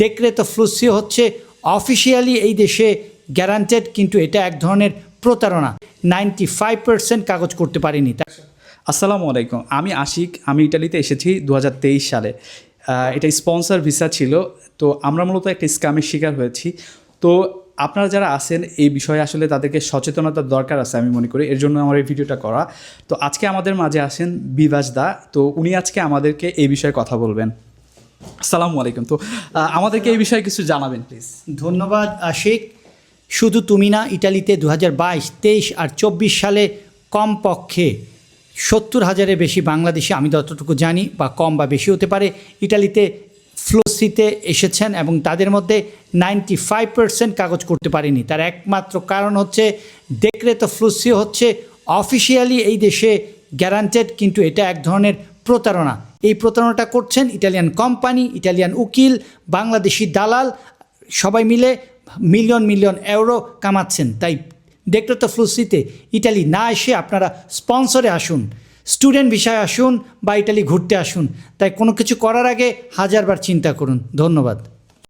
দেখরেতো ফ্লুসি হচ্ছে অফিসিয়ালি এই দেশে গ্যারান্টেড কিন্তু এটা এক ধরনের প্রতারণা। নাইনটি ফাইভ পার্সেন্ট কাগজ করতে পারিনি। আসসালামু আলাইকুম, আমি আশিক, আমি ইটালিতে এসেছি দু হাজার তেইশ সালে। এটা স্পন্সর ভিসা ছিল, তো আমরা মূলত একটা স্ক্যামের শিকার হয়েছি। তো আপনারা যারা আছেন, এই বিষয়ে আসলে তাদেরকে সচেতনতার দরকার আছে আমি মনে করি, এর জন্য আমার এই ভিডিওটা করা। তো আজকে আমাদের মাঝে আসেন বিভাস দা, তো উনি আজকে আমাদেরকে এই বিষয়ে কথা বলবেন। আসসালামু আলাইকুম। তো আমাদেরকে এই বিষয়ে কিছু জানাবেন প্লিজ ধন্যবাদ, আশিক। শুধু তুমি না, ইটালিতে দু হাজার বাইশ, তেইশ আর চব্বিশ সালে কমপক্ষে সত্তর হাজারের বেশি বাংলাদেশি, আমি যতটুকু জানি, বা কম বা বেশি হতে পারে, ইটালিতে ফ্লোসিতে এসেছেন এবং তাদের মধ্যে নাইনটি ফাইভ পার্সেন্ট কাগজ করতে পারেনি। তার একমাত্র কারণ হচ্ছে দেখলে তো ফ্লুসি হচ্ছে অফিসিয়ালি এই দেশে গ্যারান্টেড কিন্তু এটা এক ধরনের প্রতারণা। এই প্রতারণাটা করছেন ইটালিয়ান কোম্পানি, ইটালিয়ান উকিল, বাংলাদেশি দালাল, সবাই মিলে মিলিয়ন মিলিয়ন ইউরো কামাচ্ছেন। তাই দেখতে তো ফ্লুসিতে, ইটালি না এসে আপনারা স্পন্সরে আসুন, স্টুডেন্ট বিষয়ে আসুন বা ইটালি ঘুরতে আসুন। তাই কোনো কিছু করার আগে হাজারবার চিন্তা করুন। ধন্যবাদ।